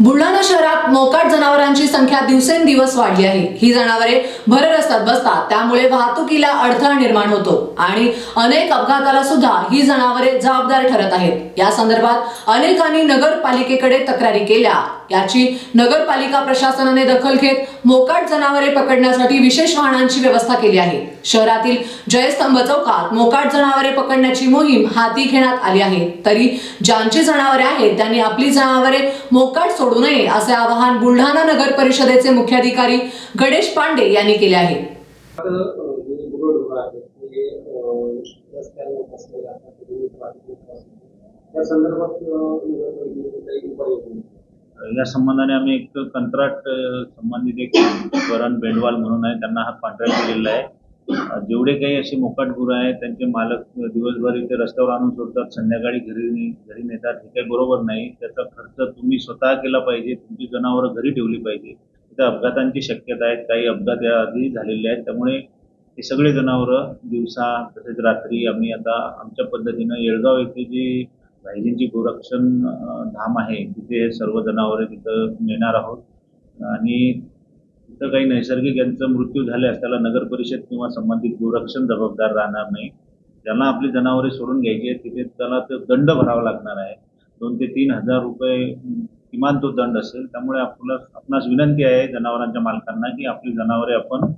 बुलढाणा शहरात मोकाट जनावरांची संख्या दिवसेंदिवस वाढली आहे. ही जनावरे भर रस्त्यात बसतात. त्यामुळे वाहतुकीला अडथळा निर्माण होतो. आणि अनेक अपघाताला सुद्धा ही जनावरे जबाबदार ठरत आहेत. या संदर्भात अनेकांनी नगरपालिकेकडे तक्रारी केल्या. याची नगरपालिका प्रशासनाने दखल घेत मोकाट जनावरे पकडण्यासाठी विशेष वाहनांची व्यवस्था केली आहे. शहरातील जयस्तंभ चौकात मोकाट जनावरे पकडण्याची मोहीम हाती घेण्यात आली आहे. तरी ज्यांची जनावरे आहेत त्यांनी आपली जनावरे मोकाट सोडू नये असे आवाहन बुलढाणा नगर परिषदेचे मुख्याधिकारी गणेश पांडे यांनी केले आहे. आता, अ, जे गुरढोरं आहेत, ते, अ, रस्त्यावर बसलेले असतात, ते वाहतूक असतात. त्या संदर्भात अ, नगरपालिकेने काही उपाययोजना या संबंधाने आम्ही एक कंत्राट संबंधित एक वरण बेंडवाल म्हणून आहे त्यांना हा कॉन्ट्रॅक्ट दिलेला आहे. जेवढे काही असे मोकाट गुरं आहेत त्यांचे मालक दिवसभर इथे रस्त्यावर आणून सोडतात संध्याकाळी घरी घरी नेतात हे काही बरोबर नाही. त्याचा खर्च तुम्ही स्वतः केला पाहिजे तुमची जनावरं घरी ठेवली पाहिजे. इथे अपघातांची शक्यता आहेत काही अपघात या आधी झालेले आहेत. त्यामुळे हे सगळे जनावरं दिवसा तसेच रात्री आम्ही आता आमच्या पद्धतीनं येळगाव येथे जी राहिलींची गोरक्षण धाम आहे तिथे सर्व जनावरे तिथं नेणार आहोत. आणि तिथं काही नैसर्गिक यांचा मृत्यू झाल्यास त्याला नगर परिषद किंवा संबंधित गोरक्षण जबाबदार राहणार नाही. ज्यांना आपली जनावरे सोडून घ्यायची आहेत तिथे त्याला तो दंड भरावा लागणार आहे. दोन ते तीन हजार रुपये किमान तो दंड असेल. त्यामुळे आपला आपणास विनंती आहे जनावरांच्या मालकांना की आपली जनावरे आपण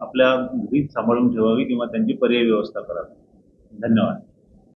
आपल्या घरीच सांभाळून ठेवावी किंवा त्यांची पर्यायी व्यवस्था करावी. धन्यवाद.